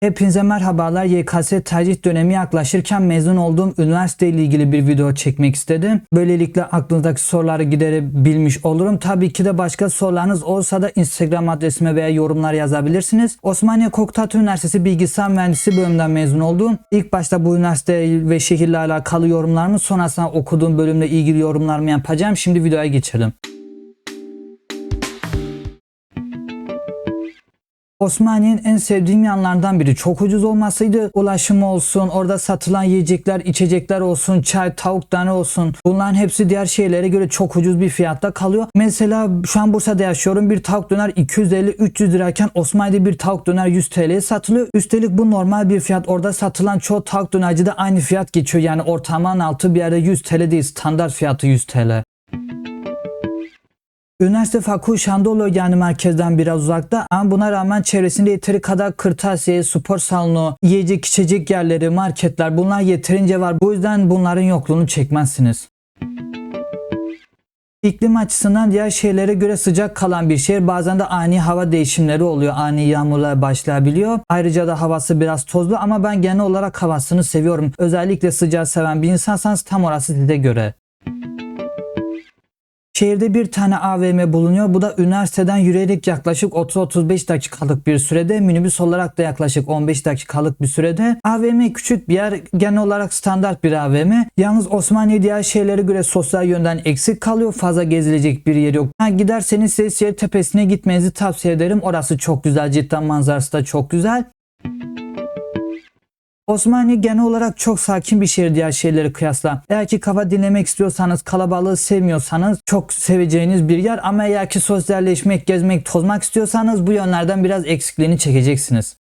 Hepinize merhabalar. YKS tercih dönemi yaklaşırken mezun olduğum üniversite ile ilgili bir video çekmek istedim. Böylelikle aklınızdaki soruları giderebilmiş olurum. Tabii ki de başka sorularınız olsa da Instagram adresime veya yorumlar yazabilirsiniz. Osmaniye Koktat Üniversitesi Bilgisayar Mühendisliği bölümünden mezun oldum. İlk başta bu üniversite ve şehirle alakalı yorumlarımı sonrasında okuduğum bölümle ilgili yorumlarımı yapacağım. Şimdi videoya geçelim. Osmaniye'nin en sevdiğim yanlardan biri çok ucuz olmasıydı. Ulaşım olsun, orada satılan yiyecekler, içecekler olsun, çay, tavuk tane olsun. Bunların hepsi diğer şeylere göre çok ucuz bir fiyatta kalıyor. Mesela şu an Bursa'da yaşıyorum. Bir tavuk döner 250-300 lirayken Osmaniye'de bir tavuk döner 100 TL'ye satılıyor. Üstelik bu normal bir fiyat. Orada satılan çoğu tavuk dönerci de aynı fiyat geçiyor. Yani ortamın altı bir yerde 100 TL değil. Standart fiyatı 100 TL. Üniversite Fakul Şandolo yani merkezden biraz uzakta ama buna rağmen çevresinde yeteri kadar kırtasiye, spor salonu, yiyecek içecek yerleri, marketler bunlar yeterince var. Bu yüzden bunların yokluğunu çekmezsiniz. İklim açısından diğer şehirlere göre sıcak kalan bir şehir. Bazen de ani hava değişimleri oluyor. Ani yağmurlar başlayabiliyor. Ayrıca da havası biraz tozlu ama ben genel olarak havasını seviyorum. Özellikle sıcağı seven bir insansanız tam orası size göre. Şehirde bir tane AVM bulunuyor. Bu da üniversiteden yürüyerek yaklaşık 30-35 dakikalık bir sürede, minibüs olarak da yaklaşık 15 dakikalık bir sürede. AVM küçük bir yer, genel olarak standart bir AVM. Yalnız Osmaniye diğer şehirlere göre sosyal yönden eksik kalıyor. Fazla gezilecek bir yer yok. Ha, giderseniz Seyşehir Tepesi'ne gitmenizi tavsiye ederim. Orası çok güzel. Cidden manzarası da çok güzel. Osmaniye genel olarak çok sakin bir şehir diğer şehirlere kıyasla. Eğer ki kafa dinlemek istiyorsanız, kalabalığı sevmiyorsanız çok seveceğiniz bir yer. Ama eğer ki sosyalleşmek, gezmek, tozmak istiyorsanız bu yönlerden biraz eksikliğini çekeceksiniz.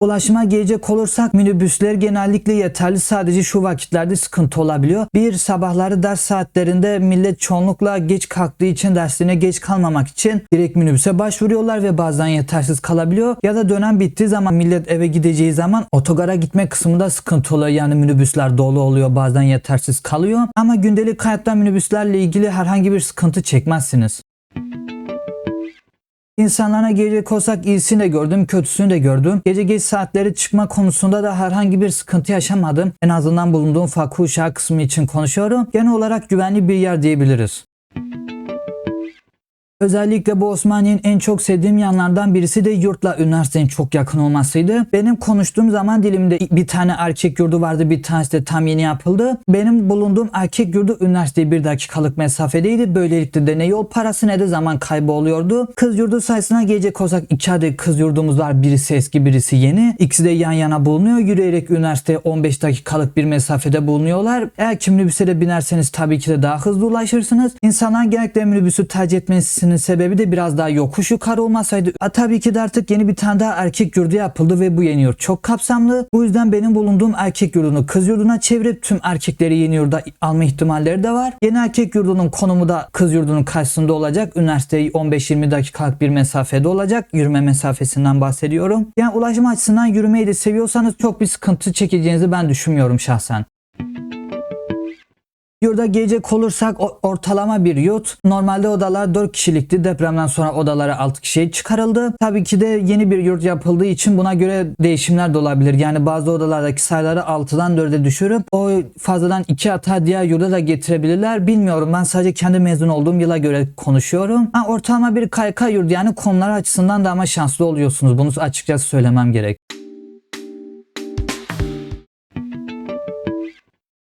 Ulaşıma gelecek olursak minibüsler genellikle yeterli sadece şu vakitlerde sıkıntı olabiliyor. Bir sabahları ders saatlerinde millet çoğunlukla geç kalktığı için derslerine geç kalmamak için direkt minibüse başvuruyorlar ve bazen yetersiz kalabiliyor. Ya da dönem bittiği zaman millet eve gideceği zaman otogara gitme kısmında sıkıntı oluyor. Yani minibüsler dolu oluyor bazen yetersiz kalıyor. Ama gündelik hayatta minibüslerle ilgili herhangi bir sıkıntı çekmezsiniz. İnsanlara gelecek olsak iyisini de gördüm, kötüsünü de gördüm. Gece geç saatleri çıkma konusunda da herhangi bir sıkıntı yaşamadım. En azından bulunduğum fakir kısmı için konuşuyorum. Genel olarak güvenli bir yer diyebiliriz. Özellikle bu Osmaniye'nin en çok sevdiğim yanlardan birisi de yurtla üniversitenin çok yakın olmasıydı. Benim konuştuğum zaman dilimde bir tane erkek yurdu vardı bir tanesi de tam yeni yapıldı. Benim bulunduğum erkek yurdu üniversiteye bir dakikalık mesafedeydi. Böylelikle de ne yol parası ne de zaman kaybı oluyordu. Kız yurdu sayısına gelecek olsak adet kız yurdumuz var. Birisi eski birisi yeni. İkisi de yan yana bulunuyor. Yürüyerek üniversiteye 15 dakikalık bir mesafede bulunuyorlar. Eğer ki minibüse de binerseniz tabii ki de daha hızlı ulaşırsınız. İnsanlar genellikle minibüsü tercih etmesi olmasının sebebi de biraz daha yokuş yukarı olmasaydı. A, tabii ki de artık yeni bir tane daha erkek yurdu yapıldı ve bu yeni yurt çok kapsamlı. Bu yüzden benim bulunduğum erkek yurdunu kız yurduna çevirip tüm erkekleri yeni yurda alma ihtimalleri de var. Yeni erkek yurdunun konumu da kız yurdunun karşısında olacak. Üniversiteyi 15-20 dakikalık bir mesafede olacak. Yürüme mesafesinden bahsediyorum. Yani ulaşım açısından yürümeyi de seviyorsanız çok bir sıkıntı çekeceğinizi ben düşünmüyorum şahsen. Yurda gelecek olursak ortalama bir yurt. Normalde odalar 4 kişilikti. Depremden sonra odalara 6 kişiye çıkarıldı. Tabii ki de yeni bir yurt yapıldığı için buna göre değişimler de olabilir. Yani bazı odalardaki sayıları 6'dan 4'e düşürüp o fazladan 2 hata diğer yurda da getirebilirler. Bilmiyorum ben sadece kendi mezun olduğum yıla göre konuşuyorum. Ha, ortalama bir KYK yurdu yani konular açısından da ama şanslı oluyorsunuz. Bunu açıkçası söylemem gerek.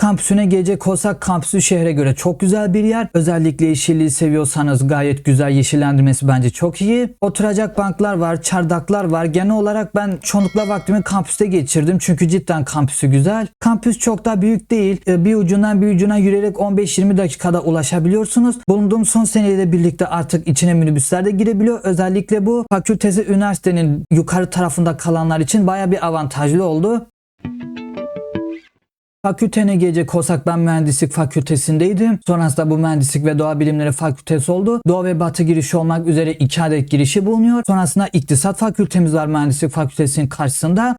Kampüsüne gelecek olsak kampüsü şehre göre çok güzel bir yer. Özellikle yeşilliği seviyorsanız gayet güzel yeşillendirmesi bence çok iyi. Oturacak banklar var, çardaklar var. Genel olarak ben çoğunlukla vaktimi kampüste geçirdim. Çünkü cidden kampüsü güzel. Kampüs çok da büyük değil. Ee, bir ucundan bir ucuna yürüyerek 15-20 dakikada ulaşabiliyorsunuz. Bulunduğum son seneyle birlikte artık içine minibüsler de girebiliyor. Özellikle bu fakültesi üniversitenin yukarı tarafında kalanlar için baya bir avantajlı oldu. Fakültene gelecek olsak ben mühendislik fakültesindeydim. Sonrasında bu mühendislik ve doğa bilimleri fakültesi oldu. Doğu ve batı girişi olmak üzere iki adet girişi bulunuyor. Sonrasında iktisat fakültemiz var mühendislik fakültesinin karşısında.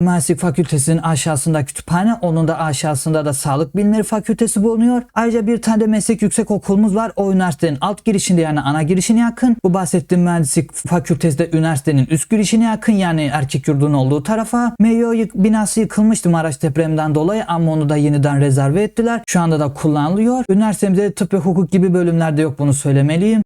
Mühendislik Fakültesinin aşağısında kütüphane, onun da aşağısında da Sağlık Bilimleri Fakültesi bulunuyor. Ayrıca bir tane de meslek yüksek okulumuz var. O üniversitenin alt girişinde yani ana girişine yakın. Bu bahsettiğim Mühendislik Fakültesi de üniversitenin üst girişine yakın yani erkek yurdunun olduğu tarafa. MEO yık- binası yıkılmıştı Maraş depreminden dolayı ama onu da yeniden rezerve ettiler. Şu anda da kullanılıyor. Üniversitemizde tıp ve hukuk gibi bölümlerde yok bunu söylemeliyim.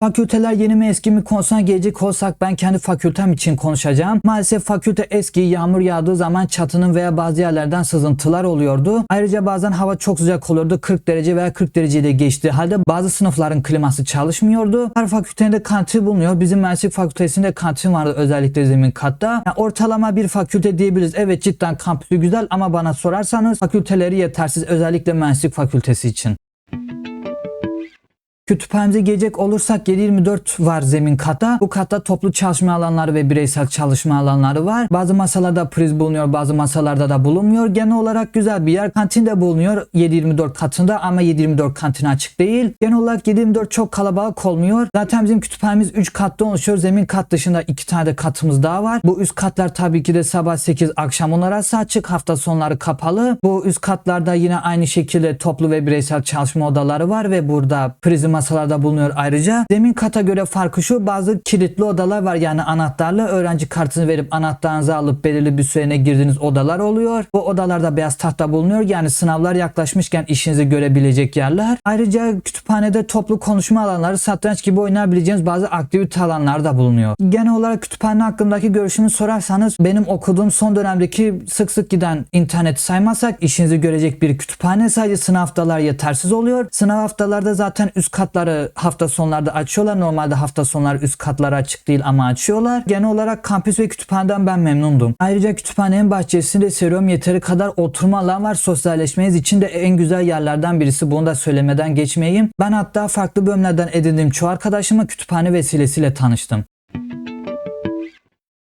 Fakülteler yeni mi eski mi konusuna gelecek olsak ben kendi fakültem için konuşacağım. Maalesef fakülte eski yağmur yağdığı zaman çatının veya bazı yerlerden sızıntılar oluyordu. Ayrıca bazen hava çok sıcak oluyordu 40 derece veya 40 dereceyle geçtiği halde bazı sınıfların kliması çalışmıyordu. Her fakültenin de kantin bulunuyor. Bizim mühendislik fakültesinde kantin vardı özellikle zemin katta. Yani ortalama bir fakülte diyebiliriz. Evet cidden kampüsü güzel ama bana sorarsanız fakülteleri yetersiz özellikle mühendislik fakültesi için. Kütüphanemize gelecek olursak 724 var zemin katta. Bu katta toplu çalışma alanları ve bireysel çalışma alanları var. Bazı masalarda priz bulunuyor, bazı masalarda da bulunmuyor. Genel olarak güzel bir yer. Kantin de bulunuyor 724 katında ama 724 kantin açık değil. Genel olarak 724 çok kalabalık olmuyor. Zaten bizim kütüphanemiz 3 katta oluşuyor. Zemin kat dışında 2 tane de katımız daha var. Bu üst katlar tabii ki de sabah 8 akşam 10 arası açık. Hafta sonları kapalı. Bu üst katlarda yine aynı şekilde toplu ve bireysel çalışma odaları var ve burada prizm masalarda bulunuyor ayrıca. Zemin kata göre farkı şu bazı kilitli odalar var yani anahtarlı öğrenci kartını verip anahtarınızı alıp belirli bir sürene girdiğiniz odalar oluyor. Bu odalarda beyaz tahta bulunuyor yani sınavlar yaklaşmışken işinizi görebilecek yerler. Ayrıca kütüphanede toplu konuşma alanları satranç gibi oynayabileceğiniz bazı aktivite alanlar da bulunuyor. Genel olarak kütüphane hakkındaki görüşümü sorarsanız benim okuduğum son dönemdeki sık sık giden interneti saymazsak işinizi görecek bir kütüphane sadece sınav haftalar yetersiz oluyor. Sınav haftalarda zaten üst katları hafta sonlarda açıyorlar. Normalde hafta sonları üst katları açık değil ama açıyorlar. Genel olarak kampüs ve kütüphaneden ben memnundum. Ayrıca kütüphanenin bahçesinde serum yeteri kadar oturma alan var. Sosyalleşmeniz için de en güzel yerlerden birisi. Bunu da söylemeden geçmeyeyim. Ben hatta farklı bölümlerden edindiğim çoğu arkadaşımla kütüphane vesilesiyle tanıştım.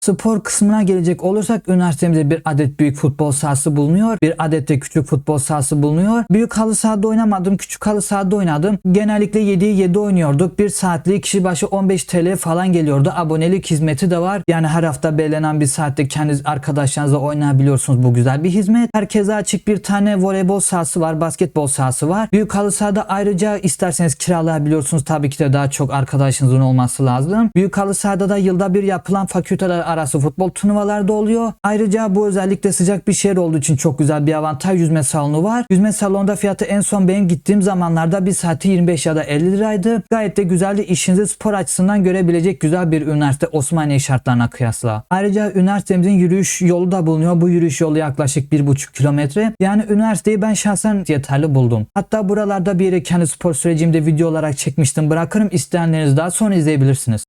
Spor kısmına gelecek olursak üniversitemizde bir adet büyük futbol sahası bulunuyor. Bir adet de küçük futbol sahası bulunuyor. Büyük halı sahada oynamadım. Küçük halı sahada oynadım. Genellikle 7'ye 7 oynuyorduk. Bir saatliği kişi başı 15 TL falan geliyordu. Abonelik hizmeti de var. Yani her hafta belirlenen bir saatte kendi arkadaşlarınızla oynayabiliyorsunuz. Bu güzel bir hizmet. Herkese açık bir tane voleybol sahası var. Basketbol sahası var. Büyük halı sahada ayrıca isterseniz kiralayabiliyorsunuz. Tabii ki de daha çok arkadaşınızın olması lazım. Büyük halı sahada da yılda bir yapılan fakülteler arası futbol turnuvalarda oluyor. Ayrıca bu özellikle sıcak bir şehir olduğu için çok güzel bir avantaj. Yüzme salonu var. Yüzme salonunda fiyatı en son benim gittiğim zamanlarda bir saati 25 ya da 50 liraydı. Gayet de güzeldi. İşinizi spor açısından görebilecek güzel bir üniversite Osmaniye şartlarına kıyasla. Ayrıca üniversitemizin yürüyüş yolu da bulunuyor. Bu yürüyüş yolu yaklaşık 1,5 kilometre. Yani üniversiteyi ben şahsen yeterli buldum. Hatta buralarda bir yere kendi spor sürecimde video olarak çekmiştim. Bırakırım isteyenleriniz daha sonra izleyebilirsiniz.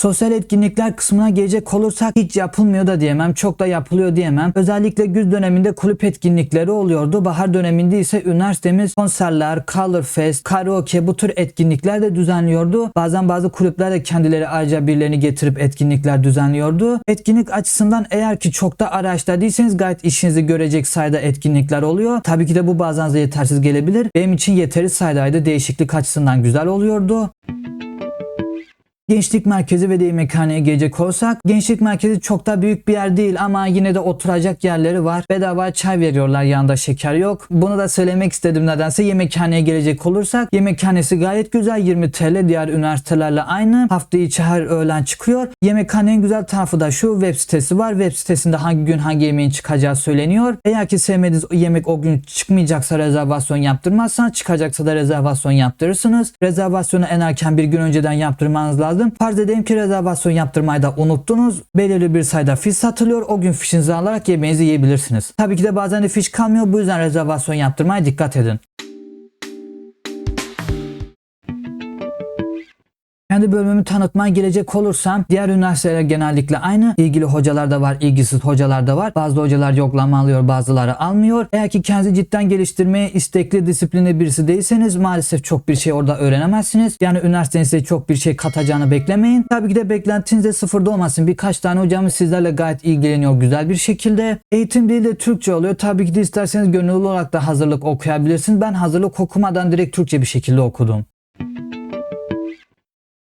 Sosyal etkinlikler kısmına gelecek olursak hiç yapılmıyor da diyemem, çok da yapılıyor diyemem. Özellikle güz döneminde kulüp etkinlikleri oluyordu. Bahar döneminde ise üniversitemiz konserler, color fest, karaoke bu tür etkinlikler de düzenliyordu. Bazen bazı kulüpler de kendileri ayrıca birilerini getirip etkinlikler düzenliyordu. Etkinlik açısından eğer ki çok da araçta değilseniz gayet işinizi görecek sayıda etkinlikler oluyor. Tabii ki de bu bazen yetersiz gelebilir. Benim için yeteri sayıdaydı. Değişiklik açısından güzel oluyordu. Gençlik merkezi ve yemekhaneye gelecek olsak gençlik merkezi çok da büyük bir yer değil ama yine de oturacak yerleri var. Bedava çay veriyorlar yanında şeker yok. Bunu da söylemek istedim nedense yemekhaneye gelecek olursak yemekhanesi gayet güzel 20 TL diğer üniversitelerle aynı. Hafta içi her öğlen çıkıyor. Yemekhanenin güzel tarafı da şu web sitesi var. Web sitesinde hangi gün hangi yemeğin çıkacağı söyleniyor. Eğer ki sevmediğiniz yemek o gün çıkmayacaksa rezervasyon yaptırmazsanız çıkacaksa da rezervasyon yaptırırsınız. Rezervasyonu en erken bir gün önceden yaptırmanız lazım. Farz edelim ki rezervasyon yaptırmayı da unuttunuz. Belirli bir sayıda fiş satılıyor. O gün fişinizi alarak yemeğinizi yiyebilirsiniz. Tabii ki de bazen de fiş kalmıyor. Bu yüzden rezervasyon yaptırmaya dikkat edin. Kendi bölümümü tanıtmaya gelecek olursam diğer üniversiteler genellikle aynı. İlgili hocalar da var, ilgisiz hocalar da var. Bazı hocalar yoklama alıyor, bazıları almıyor. Eğer ki kendinizi cidden geliştirmeye istekli, disiplinli birisi değilseniz maalesef çok bir şey orada öğrenemezsiniz. Yani üniversitenin size çok bir şey katacağını beklemeyin. Tabii ki de beklentiniz de sıfırda olmasın. Birkaç tane hocamız sizlerle gayet ilgileniyor güzel bir şekilde. Eğitim dili de Türkçe oluyor. Tabii ki de isterseniz gönüllü olarak da hazırlık okuyabilirsiniz. Ben hazırlık okumadan direkt Türkçe bir şekilde okudum.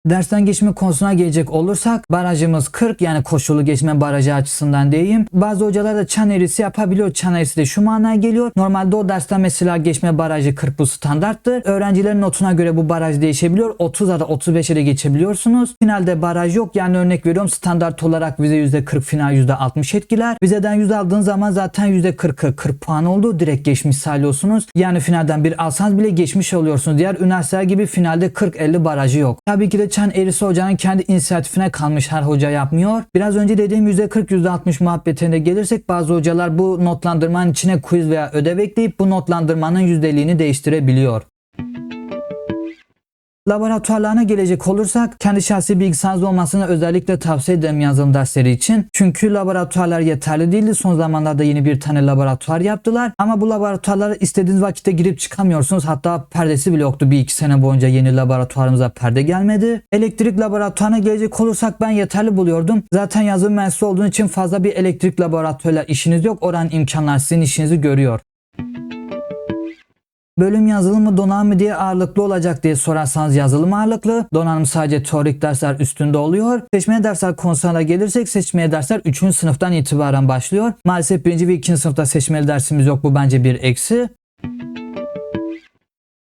Dersten geçme konusuna gelecek olursak barajımız 40 yani koşulu geçme barajı açısından diyeyim. Bazı hocalar da çan eğrisi yapabiliyor. Çan eğrisi de şu manaya geliyor. Normalde o dersten mesela geçme barajı 40 bu standarttır. Öğrencilerin notuna göre bu baraj değişebiliyor. 30'a da 35'e de geçebiliyorsunuz. Finalde baraj yok. Yani örnek veriyorum standart olarak vize %40 final %60 etkiler. Vizeden 100 aldığın zaman zaten %40'ı 40 puan oldu. Direkt geçmiş sayıyorsunuz. Yani finalden bir alsanız bile geçmiş oluyorsunuz. Diğer üniversiteler gibi finalde 40-50 barajı yok. Tabii ki de Çan Eğrisi Hoca'nın kendi inisiyatifine kalmış her hoca yapmıyor. Biraz önce dediğim %40 %60 muhabbetine gelirsek bazı hocalar bu notlandırmanın içine quiz veya ödev ekleyip bu notlandırmanın yüzdeliğini değiştirebiliyor. Laboratuvarlarına gelecek olursak kendi şahsi bilgisayarınız olmasını özellikle tavsiye ederim yazılım dersleri için. Çünkü laboratuvarlar yeterli değildi. Son zamanlarda yeni bir tane laboratuvar yaptılar. Ama bu laboratuvarlara istediğiniz vakitte girip çıkamıyorsunuz. Hatta perdesi bile yoktu. Bir iki sene boyunca yeni laboratuvarımıza perde gelmedi. Elektrik laboratuvarına gelecek olursak ben yeterli buluyordum. Zaten yazılım mühendisi olduğunuz için fazla bir elektrik laboratuvarıyla işiniz yok. Oranın imkanlar sizin işinizi görüyor. Bölüm yazılım mı donanım mı diye ağırlıklı olacak diye sorarsanız yazılım ağırlıklı. Donanım sadece teorik dersler üstünde oluyor. Seçmeye dersler konusuna gelirsek seçmeye dersler 3. sınıftan itibaren başlıyor. Maalesef 1. ve 2. sınıfta seçmeli dersimiz yok. Bu bence bir eksi.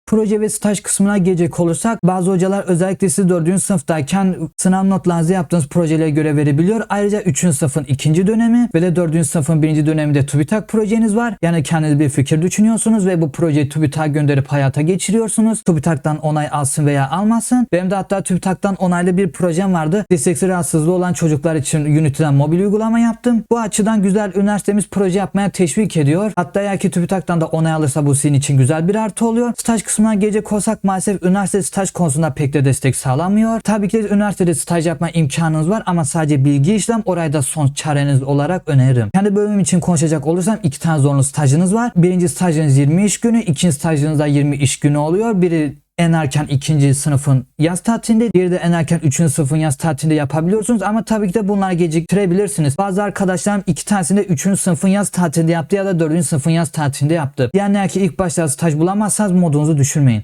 Proje ve staj kısmına gelecek olursak bazı hocalar özellikle siz 4. sınıftayken sınav notlarınızı yaptığınız projelere göre verebiliyor. Ayrıca 3. sınıfın ikinci dönemi ve de 4. sınıfın birinci döneminde TÜBİTAK projeniz var. Yani kendiniz bir fikir düşünüyorsunuz ve bu projeyi TÜBİTAK'a gönderip hayata geçiriyorsunuz. TÜBİTAK'tan onay alsın veya almasın. Benim de hatta TÜBİTAK'tan onaylı bir projem vardı. Disleksi rahatsızlığı olan çocuklar için Unity'den mobil uygulama yaptım. Bu açıdan güzel üniversitemiz proje yapmaya teşvik ediyor. Hatta eğer ki TÜBİTAK'tan da onay alırsa bu sizin için güzel bir artı oluyor. Staj kısmına gelecek olsak maalesef üniversite staj konusunda pek de destek sağlamıyor. Tabii ki de üniversitede staj yapma imkanınız var ama sadece bilgi işlem orayı da son çareniz olarak öneririm. Kendi bölümüm için konuşacak olursam iki tane zorunlu stajınız var. Birinci stajınız 20 iş günü, ikinci stajınız da 20 iş günü oluyor. Biri en erken ikinci sınıfın yaz tatilinde, diğeri de en erken üçüncü sınıfın yaz tatilinde yapabiliyorsunuz ama tabii ki de bunları geciktirebilirsiniz. Bazı arkadaşlarım iki tanesini de üçüncü sınıfın yaz tatilinde yaptı ya da dördüncü sınıfın yaz tatilinde yaptı. Yani eğer ki ilk başta staj bulamazsanız modunuzu düşürmeyin.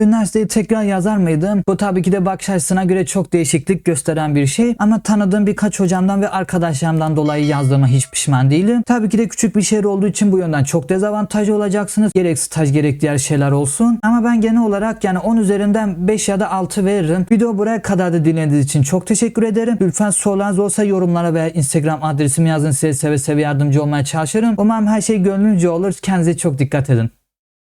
Üniversiteyi tekrar yazar mıydım? Bu tabii ki de bakış açısına göre çok değişiklik gösteren bir şey. Ama tanıdığım birkaç hocamdan ve arkadaşlarımdan dolayı yazdığıma hiç pişman değilim. Tabii ki de küçük bir şehir olduğu için bu yönden çok dezavantajlı olacaksınız. Gerek staj gerek diğer şeyler olsun. Ama ben genel olarak yani 10 üzerinden 5 ya da 6 veririm. Video buraya kadar da dinlediğiniz için çok teşekkür ederim. Lütfen sorularınız olsa yorumlara veya Instagram adresimi yazın size seve seve yardımcı olmaya çalışırım. Umarım her şey gönlünce olur. Kendinize çok dikkat edin.